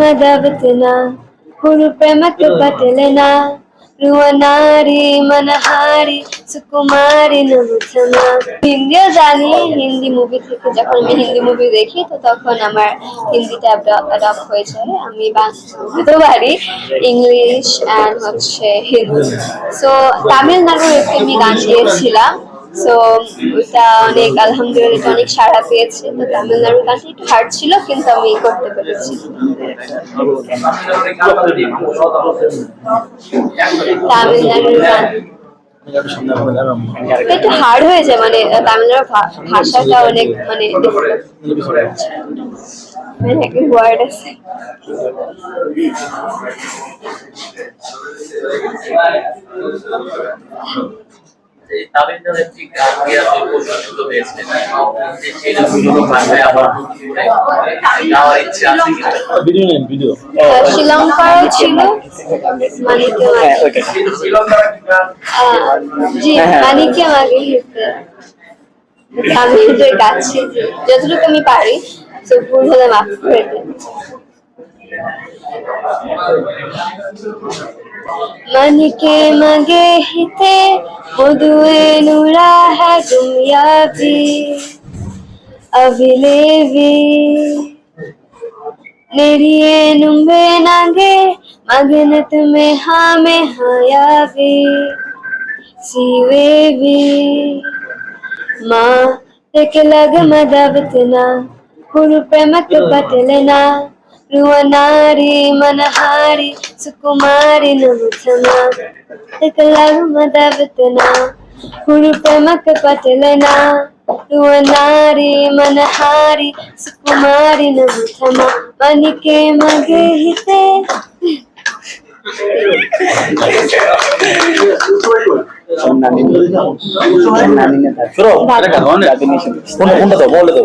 মদবত না হুরু প্রেমক পটলে না রুয়া নারী মনহারি সুকুমারী নমথনা হিন্দিও জানি হিন্দি মুভি থেকে যখন আমি হিন্দি মুভি দেখি তো তখন আমার হিন্দিটা অ্যাডাপ্ট হয়ে যায় আমি বাংলাতেও পারি ইংলিশ অ্যান্ড হচ্ছে হিন্দি সো তামিলনাড়ুর একটি আমি গান গিয়েছিলাম সো ওটা অনেক, আলহামদুলিল্লাহ অনেক সাড়া পেয়েছে। তো তামিলনাড়ুর গানটা একটু হার্ড ছিল, কিন্তু আমি করতে পেরেছি। তামিলনাড়ুর গান। একটু হার্ড হয়ে যায় মানে তামিলনাড়ুর ভাষাটা অনেক মানে। মানে ওয়ার্ড আছে। এই তামিলনাড়ু একটি গান দিয়ে আপনি প্রশংসিত হয়েছেন যে সেটা বিভিন্ন ভাষায় আবার গাওয়ার ইচ্ছা আছে ভিডিও নেন ভিডিও আহ, ছিল হ্যাঁ জি মানিকে মাগে আমি এটা গাচ্ছি যতটুকু আমি পারি তো ভুল হলে মাফ করে দিন। मन के मगे हिते मधुए नुरा है तुम याबी अभिलेवी नेरिए नुम्बे नागे मगनत में हाँ में हायाबी सीवेवी माँ एक ರುವನಾರಿ ಮನಹಾರಿ ಸುಕುಮಾರಿ ನಮುಚನ ತಕಲಾರು ಮದವತನ ಹುರು ಪ್ರಮಕ ಪಟಲನ ರುವನಾರಿ ಮನಹಾರಿ ಸುಕುಮಾರಿ ನಮುಚಮ ಮನಿಕೆ ಮಗೆ ಹಿತೆ ఉండదు ఉండదు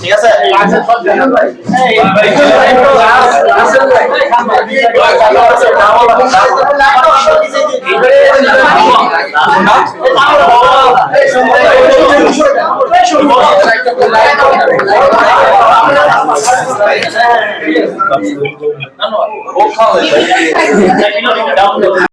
ঠিক আছে খাওয়া